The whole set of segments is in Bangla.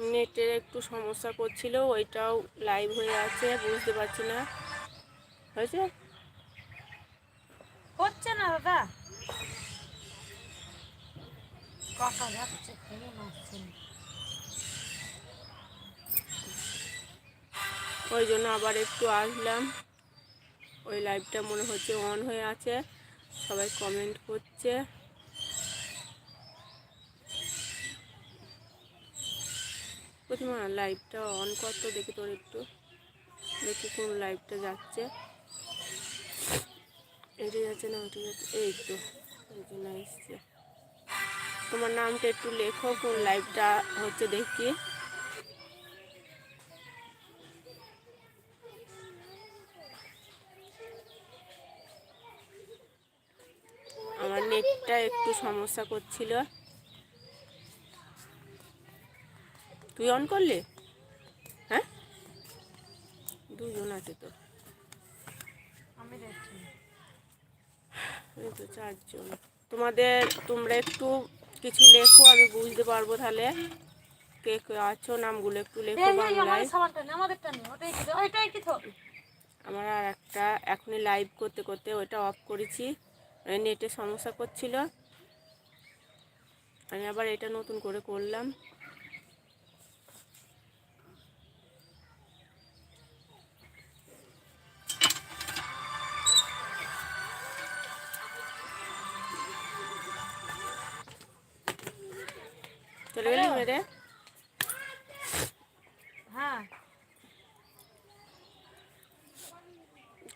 নেটের একটু সমস্যা করছিল ওইটাও লাইভ হয়ে আছে বুঝতে পারছি না। হয়েছে? হচ্ছে না দাদা। কথা যাচ্ছে ফোন আসছে না। ওই জন্য আবার একটু আসলাম। ওই লাইভটা মনে হচ্ছে অন হয়ে আছে। সবাই কমেন্ট করছে। প্রতিমা লাইভটা অন করতো দেখি তোর একটু। দেখি কোন লাইভটা যাচ্ছে। এটি যাচ্ছে না ওটি যাচ্ছে, এই তো জন্য এসছে। তোমার নামটা একটু লেখো, কোন লাইভটা হচ্ছে দেখি। আমার নেটটা একটু সমস্যা করছিল। তুই অন করলি? হ্যাঁ? দুজন আছে তো। আমি দেখছি। তো চারজন। তোমাদের তোমরা একটু কিছু লেখো আমি বুঝতে পারব তাহলে। কে কে আছো নামগুলো একটু লেখো বাংলায়। আমার আর একটা এখনই লাইভ করতে করতে ওইটা অফ করেছি। নেটে সমস্যা করছিল। আমি আবার এটা নতুন করে করলাম। চলে গেলি মেরে হ্যাঁ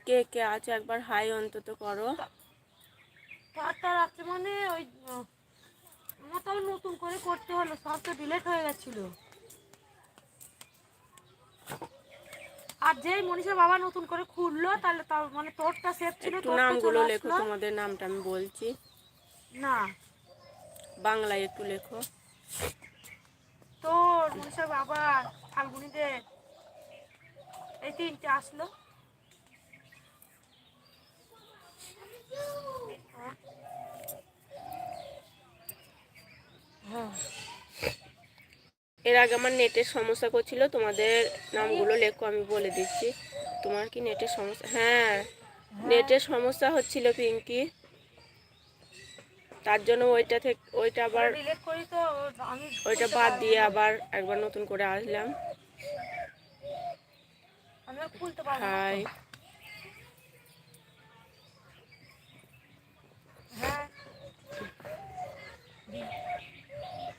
কে কে আছে একবার হাই অন্তত করো মানে ওই আমার তো নতুন করে করতে হলো সব তো ডিলেট হয়ে গেছিল। আর যেই মনীষার বাবা নতুন করে খুললো তাহলে তার মানে তোরটা সেভ ছিল একটু নামগুলো লেখো তোমাদের নামটা আমি বলছি। না। বাংলায় একটু লেখো। তোর মনীষার বাবা ফাল্গুনিদের এই তিনটে আসলো। এর আগে আমার নেটের সমস্যা করছিল, তোমাদের নামগুলো লেখো, আমি বলে দিচ্ছি। তোমার কি নেটের সমস্যা? হ্যাঁ নেটের সমস্যা হচ্ছিল পিঙ্কি। তার জন্য ওইটা থেকে ওইটা আবার ওইটা বাদ দিয়ে আবার একবার নতুন করে আসলাম। হাই। হ্যাঁ।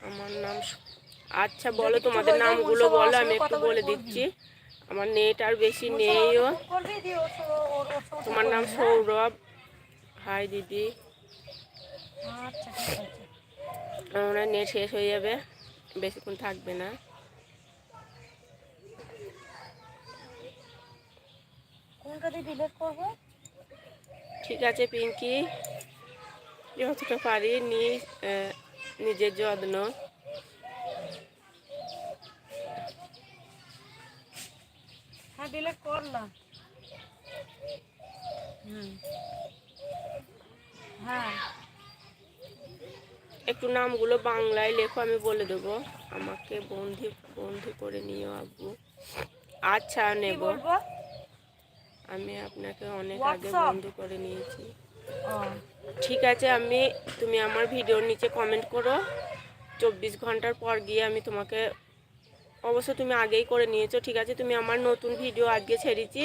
আমার নাম আচ্ছা বলো তোমাদের নামগুলো বলো আমি একটু বলে দিচ্ছি। আমার নেট আর বেশি নেইও। তোমার নাম সৌরভ। হাই দিদি। আচ্ছা ঠিক আছে। আমার নেট শেষ হয়ে যাবে বেশিক্ষণ থাকবে না। ডিলিট করব? ঠিক আছে পিঙ্কি। যতটা পারি নিজের যত্ন। হ্যাঁ ডিলিট করলাম হুম। হ্যাঁ। একটু নামগুলো বাংলায় লেখো আমি বলে দেবো। আমাকে বন্ধু বন্ধু করে নিও আব্বু। আচ্ছা নেব। আমি আপনাকে অনেক আগে? বন্ধু করে নিয়েছি। ঠিক আছে আমি তুমি আমার ভিডিওর নিচে কমেন্ট করো। চব্বিশ ঘণ্টার পর গিয়ে আমি তোমাকে অবশ্য তুমি আগেই করে নিয়েছো। ঠিক আছে তুমি আমার নতুন ভিডিও আজকে ছেড়েছি।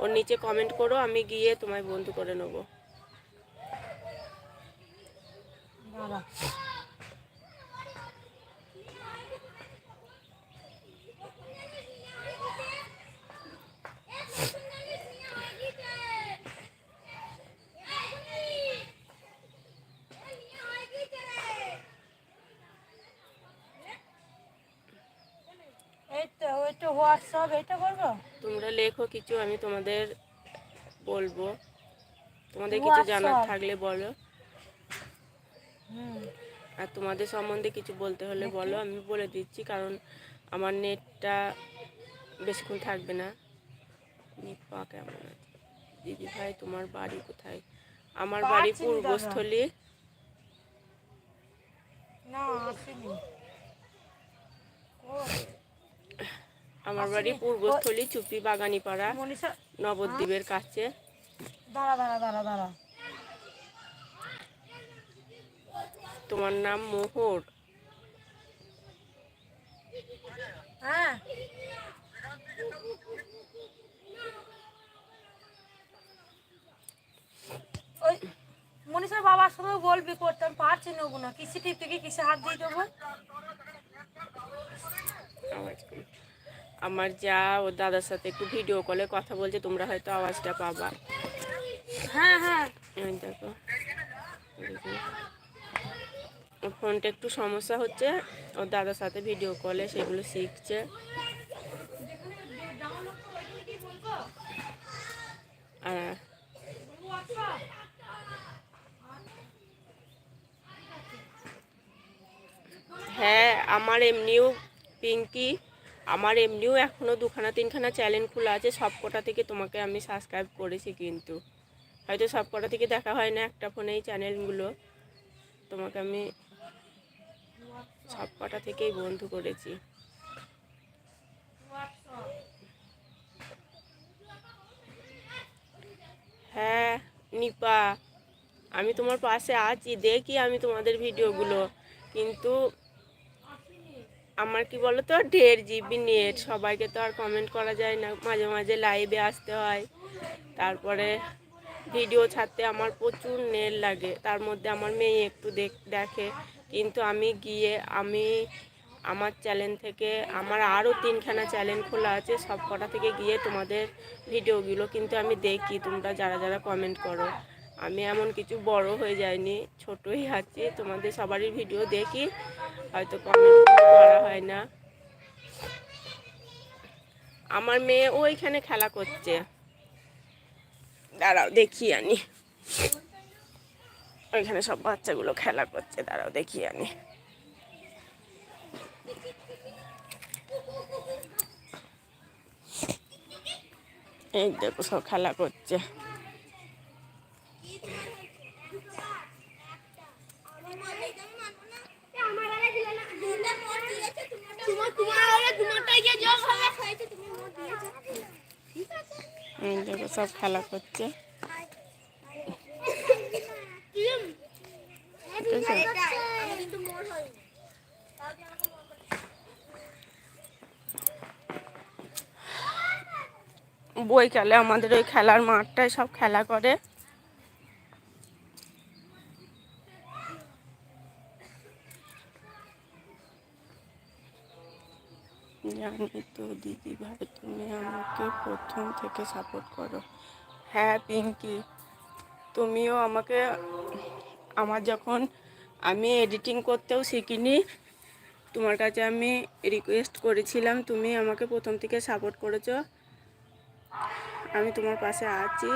ওর নিচে কমেন্ট করো আমি গিয়ে তোমায় বন্ধু করে নেব দাঁড়া এই তো ওই তো হোয়াটসঅ্যাপ এইটা করব? তোমরা লেখো কিছু আমি তোমাদের বলব। তোমাদের কিছু জানার থাকলে বলো। আর তোমাদের সম্বন্ধে কিছু বলতে হলে বলো আমি বলে দিচ্ছি কারণ আমার নেটটা বেশিক্ষণ থাকবে না। নিপা কেমন আছে? দিদি ভাই তোমার বাড়ি কোথায়? আমার বাড়ি। পূর্বস্থলী। আমার বাড়ি পূর্বস্থলী চুপি বাগানিপাড়া মনীষা নবদ্বীপের কাছে। দাঁড়া দাঁড়া দাঁড়া দাঁড়া। তোমার নাম মোহর। হ্যাঁ। ওই মনীষার বাবার সঙ্গে বলবি করতে আমি পারছি না। ওগুলো কিসে টিপ থেকে কিসে হাত দিয়ে দেবো? আওয়াজ কম। আমার যা ও দাদার সাথে একটু ভিডিও কলে কথা বলছে তোমরা হয়তো আওয়াজটা পাবা। হ্যাঁ হ্যাঁ। এই দেখো। ওর ফোনটা একটু সমস্যা হচ্ছে। ওর দাদার সাথে ভিডিও কলে সেগুলো শিখছে। হ্যাঁ আমার এমনিও পিঙ্কি, আমার এমনিও এখনও দুখানা, তিনখানা চ্যানেল খোলা আছে। সব কটা থেকে তোমাকে আমি সাবস্ক্রাইব করেছি কিন্তু। হয়তো সব কটা থেকে দেখা হয় না একটা ফোনেই চ্যানেলগুলো তোমাকে আমি সব কটা থেকেই বন্ধু করেছি। হ্যাঁ নিপা, আমি তোমার পাশে আছি, দেখি আমি তোমাদের ভিডিওগুলো। কিন্তু আমার কি বলো তো দেড় জিবি নেট সবাইকে তো আর কমেন্ট করা যায় না। মাঝে মাঝে লাইভে আসতে হয়। তারপরে ভিডিও ছাড়তে আমার প্রচুর নেট লাগে। তার মধ্যে আমার মেয়ে একটু দেখ, দেখে। কিন্তু আমি গিয়ে আমি আমার চ্যানেল থেকে আমার আরও তিনখানা চ্যানেল খোলা আছে, সব কটা থেকে গিয়ে তোমাদের ভিডিওগুলো কিন্তু আমি দেখি, তোমরা যারা যারা কমেন্ট করো। আমি এমন কিছু বড় হয়ে যায়নি ছোটই আছি, তোমাদের সবারই ভিডিও দেখি, হয়তো কমেন্ট করা হয় না। আমার মেয়ে ওইখানে খেলা করছে। দাঁড়াও, দেখি আনি। ওইখানে সব বাচ্চাগুলো খেলা করছে, দাঁড়াও দেখি আমি। এই দেখো সব খেলা করছে। সব খেলা করছে। আছে? বইকালে আমাদের ওই খেলার মাঠটায় সব খেলা করে। জানি তো দিদি ভাই, তুমি আমাকে প্রথম থেকে সাপোর্ট করো। হ্যাঁ পিঙ্কি। তুমিও আমাকে, আমার যখন আমি এডিটিং করতেও শিখিনি। তোমার কাছে আমি রিকোয়েস্ট করেছিলাম, তুমি আমাকে প্রথম থেকে সাপোর্ট করেছ। আমি তোমার পাশে আছি।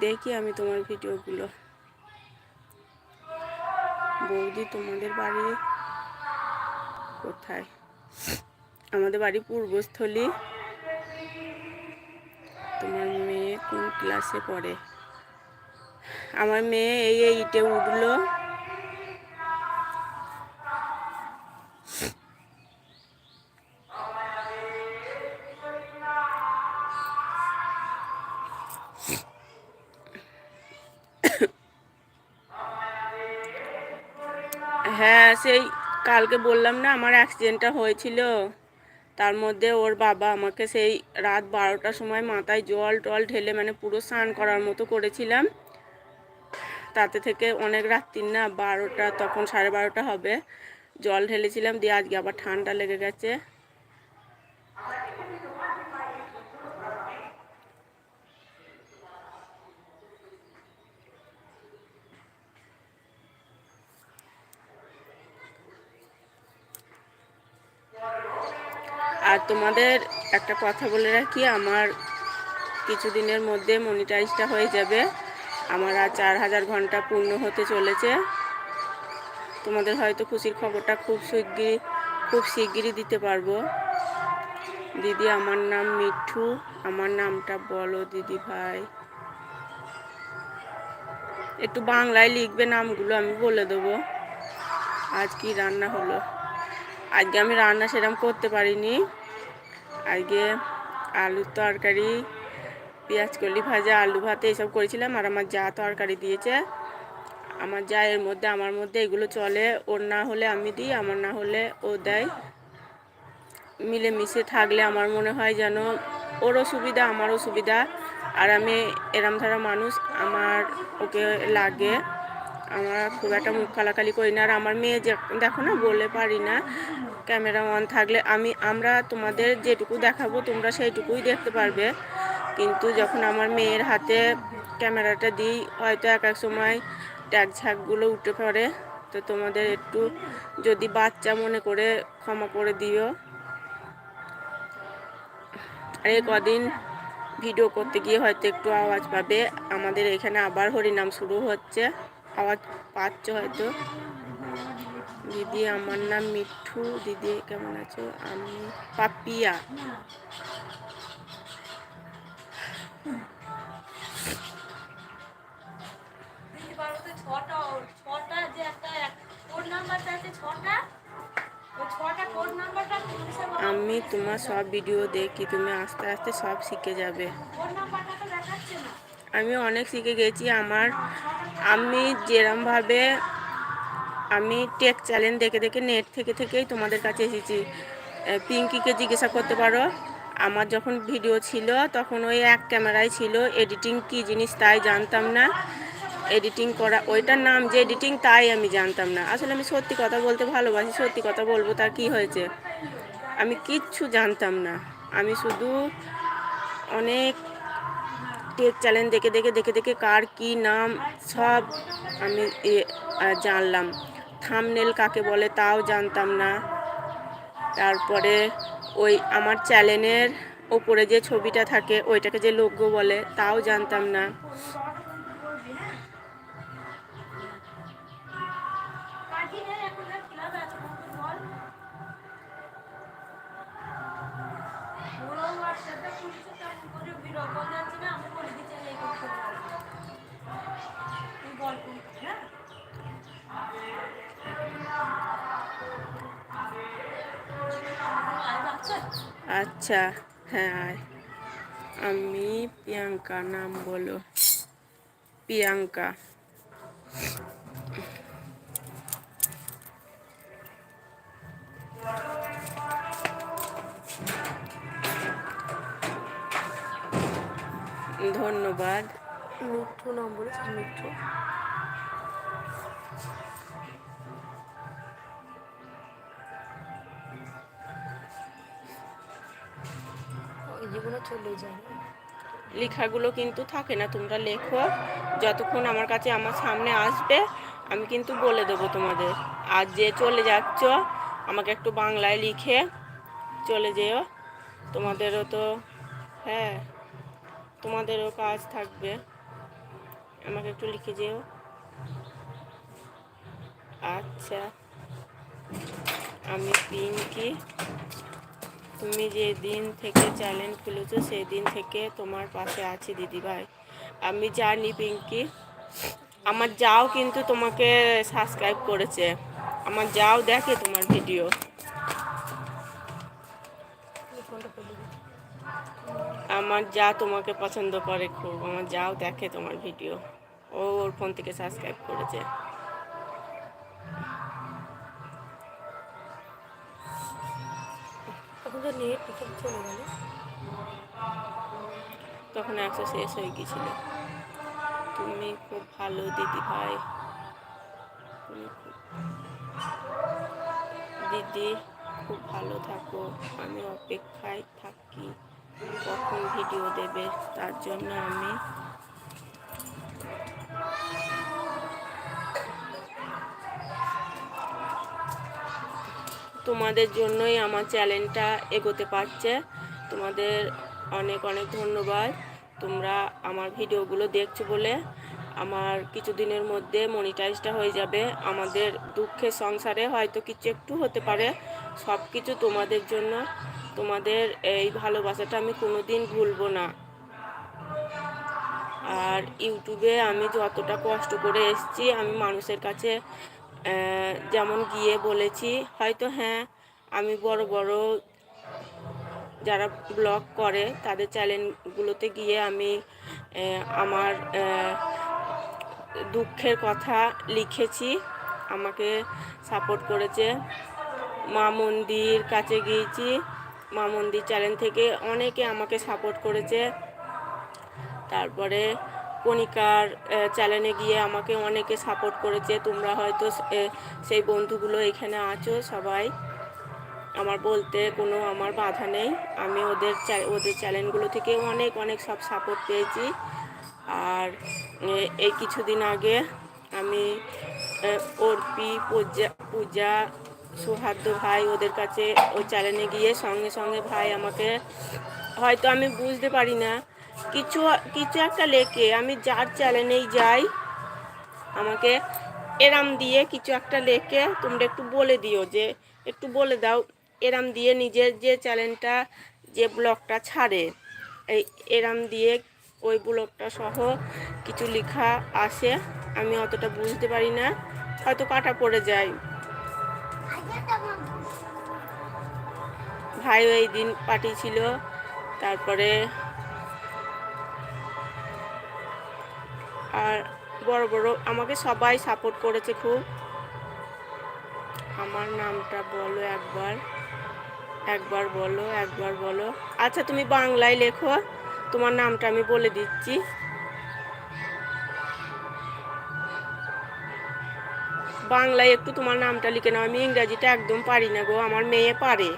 দেখি আমি তোমার ভিডিওগুলো। বৌদি, তোমাদের বাড়ি কোথায়? আমাদের বাড়ি পূর্বস্থলী। তোমার মেয়ে কোন ক্লাসে পড়ে? আমার মেয়ে এই এইটে উঠল। কালকে বললাম না, আমার অ্যাক্সিডেন্টটা হয়েছিল। তার মধ্যে ওর বাবা আমাকে সেই রাত বারোটার সময় মাথায় জল টল ঢেলে মানে পুরো স্নান করার মতো করেছিলাম। তাতে থেকে অনেক রাত্রির না, বারোটা, তখন সাড়ে বারোটা হবে। জল ঢেলেছিলাম, দিয়ে আজকে আবার ঠান্ডা লেগে গেছে। আর তোমাদের একটা কথা বলে রাখি, আমার কিছুদিনের মধ্যে মনিটাইজটা হয়ে যাবে। আমার আর চার হাজার ঘণ্টা পূর্ণ হতে চলেছে। তোমাদের হয়তো খুশির খবরটা খুব শিগগিরই খুব শিগগিরই দিতে পারব। দিদি, আমার নাম মিঠু। আমার নামটা বলো দিদি ভাই। একটু বাংলায় লিখবে নামগুলো, আমি বলে দেবো। আজ কি রান্না হলো? আজকে আমি রান্না সেরকম করতে পারিনি। আজকে আলুর তরকারি, পেঁয়াজ কলি ভাজা, আলু ভাতে এসব করেছিলাম। আর আমার যা তরকারি দিয়েছে, আমার যা এর মধ্যে, আমার মধ্যে এগুলো চলে। ওর না হলে আমি দিই, আমার না হলে ও দেয়। মিলেমিশে থাকলে আমার মনে হয় যেন ওরও সুবিধা, আমারও সুবিধা। আর আমি এরম ধারা মানুষ, আমার ওকে লাগে। আমরা খুব একটা মুখ কালাকালি করি না। আর আমার মেয়ে যে, দেখো না বলে পারি না। ক্যামেরা অন থাকলে আমি, আমরা তোমাদের যেটুকু দেখাবো, তোমরা সেইটুকুই দেখতে পারবে। কিন্তু যখন আমার মেয়ের হাতে ক্যামেরাটা দিই, হয়তো এক এক সময় ট্যাগ ঝাঁকগুলো উঠে পড়ে। তো তোমাদের একটু যদি বাচ্চা মনে করে ক্ষমা করে দিও। আর এই কদিন ভিডিও করতে গিয়ে হয়তো একটু আওয়াজ পাবে। আমাদের এখানে আবার হরিনাম শুরু হচ্ছে। আওয়াজ পাচ্ছ হয়তো। দিদি আমার নাম মিঠু। দিদি কেমন আছো? আমি পাপিয়া। আমি তোমার সব ভিডিও দেখি তুমি আস্তে আস্তে সব শিখে যাবে। কোড নাম্বারটা তো দেখাচ্ছে না। আমি অনেক শিখে গেছি। আমার, আমি যেরমভাবে আমি টেক চ্যালেঞ্জ দেখে দেখে নেট থেকে থেকেই তোমাদের কাছে এসেছি। পিঙ্কিকে জিজ্ঞাসা করতে পারো, আমার যখন ভিডিও ছিল তখন ওই এক ক্যামেরায় ছিল এডিটিং কী জিনিস তাই জানতাম না। এডিটিং করা, ওইটার নাম যে এডিটিং তাই আমি জানতাম না। আসলে আমি সত্যি কথা বলতে ভালোবাসি, সত্যি কথা বলব তার কি হয়েছে? আমি কিচ্ছু জানতাম না। আমি শুধু অনেক টেক চ্যালেঞ্জ দেখে দেখে দেখে দেখে কার কি নাম সব আমি জানলাম। থামনেল কাকে বলে তাও জানতাম না। তারপরে ওই আমার চ্যানেলের ওপরে যে ছবিটা থাকে, ওইটাকে যে লোগো বলে, তাও জানতাম না। আচ্ছা হ্যাঁ আমি প্রিয়াঙ্কা নাম বলো। প্রিয়াঙ্কা। ধন্যবাদ। মিঠু নাম বলেছি মিঠু। লেখাগুলো কিন্তু থাকে না। তোমরা লেখো, যতক্ষণ আমার কাছে আমার সামনে আসবে, আমি কিন্তু বলে দেবো তোমাদের। আর যে চলে যাচ্ছ, আমাকে একটু বাংলায় লিখে চলে যেও। তোমাদেরও তো হ্যাঁ তোমাদেরও কাজ থাকবে। আমাকে একটু লিখে যেও। আচ্ছা আমি পিঙ্কি। তুমি যে দিন থেকে চ্যালেঞ্জ খুলেছো, সেই দিন থেকে তোমার পাশে আছি দিদি ভাই আমি জানি পিঙ্কি, আমার যাও কিন্তু তোমাকে সাবস্ক্রাইব করেছে। আমার যাও দেখে তোমার ভিডিও আমার যা তোমাকে পছন্দ করে খুব, আমার যাও দেখে তোমার ভিডিও ও ওর ফোন থেকে সাবস্ক্রাইব করেছে। এখন তো নেট চলে গেল। তখন একশো শেষ হয়ে গিয়েছিল। তুমি খুব ভালো দিদি ভাই। দিদি, খুব ভালো থাকো। আমি অপেক্ষায় থাকি। কখন ভিডিও দেবে? তার জন্য আমি তোমাদের জন্যই আমার চ্যানেলটা এগোতে পারছে। তোমাদের অনেক অনেক ধন্যবাদ। তোমরা আমার ভিডিওগুলো দেখছ বলে আমার কিছুদিনের মধ্যে মনিটাইজটা হয়ে যাবে। আমাদের দুঃখের সংসারে হয়তো কিছু একটু হতে পারে। সব কিছু তোমাদের জন্য। তোমাদের এই ভালোবাসাটা আমি কোনো দিন ভুলবো না। আর ইউটিউবে আমি যতটা কষ্ট করে এসেছি, আমি মানুষের কাছে যেমন গিয়ে বলেছি, হয়তো হ্যাঁ আমি বড় বড় যারা ব্লগ করে, তাদের চ্যানেলগুলোতে গিয়ে আমি আমার দুঃখের কথা লিখেছি, আমাকে সাপোর্ট করেছে। মা মন্দির কাছে গিয়েছি, মা মন্দির চ্যানেল থেকে অনেকে আমাকে সাপোর্ট করেছে। তারপরে কণিকার চ্যানেলে গিয়ে আমাকে অনেকে সাপোর্ট করেছে। তোমরা হয়তো সেই বন্ধুগুলো এখানে আছো সবাই। আমার বলতে কোনো আমার বাধা নেই। আমি ওদের ওদের চ্যানেলগুলো থেকে অনেক অনেক সব সাপোর্ট পেয়েছি। আর এই কিছুদিন আগে আমি অর্পি, পূজা পূজা সুহাদ্দ ভাই ওদের কাছে ওই চ্যানেলে গিয়ে সঙ্গে সঙ্গে ভাই আমাকে, হয়তো আমি বুঝতে পারি না কিছু কিছু একটা লেখে, আমি যার চ্যানেলেই যাই, আমাকে এরাম দিয়ে কিছু একটা লেখে, তোমরা একটু বলে দিও যে, একটু বলে দাও, এরাম দিয়ে নিজের যে চ্যানেলটা যে ব্লগটা ছাড়ে, এই এরাম দিয়ে ওই ব্লগটা সহ কিছু লেখা আসে, আমি অতটা বুঝতে পারি না, হয়তো কাটা পড়ে যায়। ভাই এই দিন পাঠিয়েছিল, তারপরে আর বড় বড়, আমাকে সবাই সাপোর্ট করেছে খুব। আমার নামটা বলো একবার একবার বলো একবার বলো। আচ্ছা তুমি বাংলায় লেখো, তোমার নামটা আমি বলে দিচ্ছি। বাংলায় একটু তোমার নামটা লিখে নাও, আমি ইংরাজিটা একদম পারি না গো, আমার মেয়ে পারে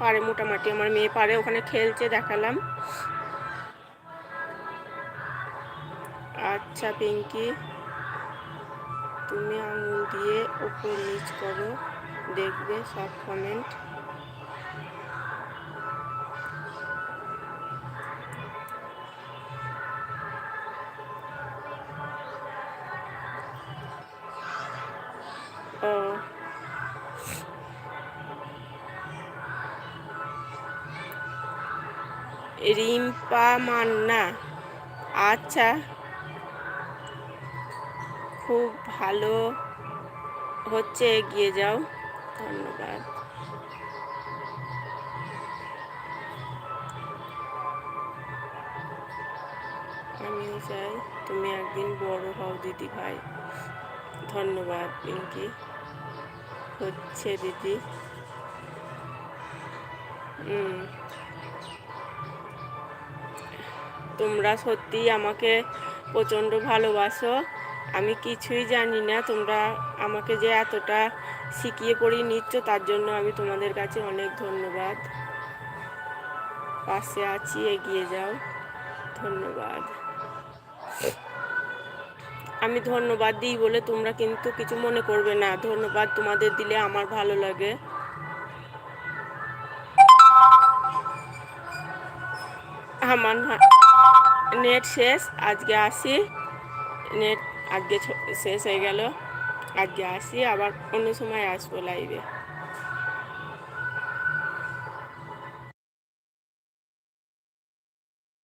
পারে মোটামুটি, আমার মেয়ে পারে, ওখানে খেলছে, দেখালাম। আচ্ছা পিঙ্কি। তুমি আঙুল দিয়ে ওপর নিচ করো। দেখবে সব কমেন্ট রিম্পা মান্না। আচ্ছা। খুব ভালো হচ্ছে, এগিয়ে যাও। ধন্যবাদ। আমিও চাই তুমি একদিন বড় হও, দিদি ভাই। ধন্যবাদ, পিঙ্কি। হচ্ছে, দিদি। তোমরা সত্যিই আমাকে প্রচণ্ড ভালোবাসো। আমি কিছুই জানি না, তোমরা আমাকে যে এতটা শিখিয়ে পড়িয়ে নিচ্ছ, তার জন্য আমি তোমাদের কাছে অনেক ধন্যবাদ। পাশে আছি, এগিয়ে যাও। ধন্যবাদ। আমি ধন্যবাদ দিই বলে তোমরা কিন্তু কিছু মনে করবে না। ধন্যবাদ তোমাদের দিলে আমার ভালো লাগে। আমার নেট শেষ, আজকে আসি। নেট আজকে শেষ হয়ে গেল। আজকে আসি আবার অন্য সময় আসব লাইভে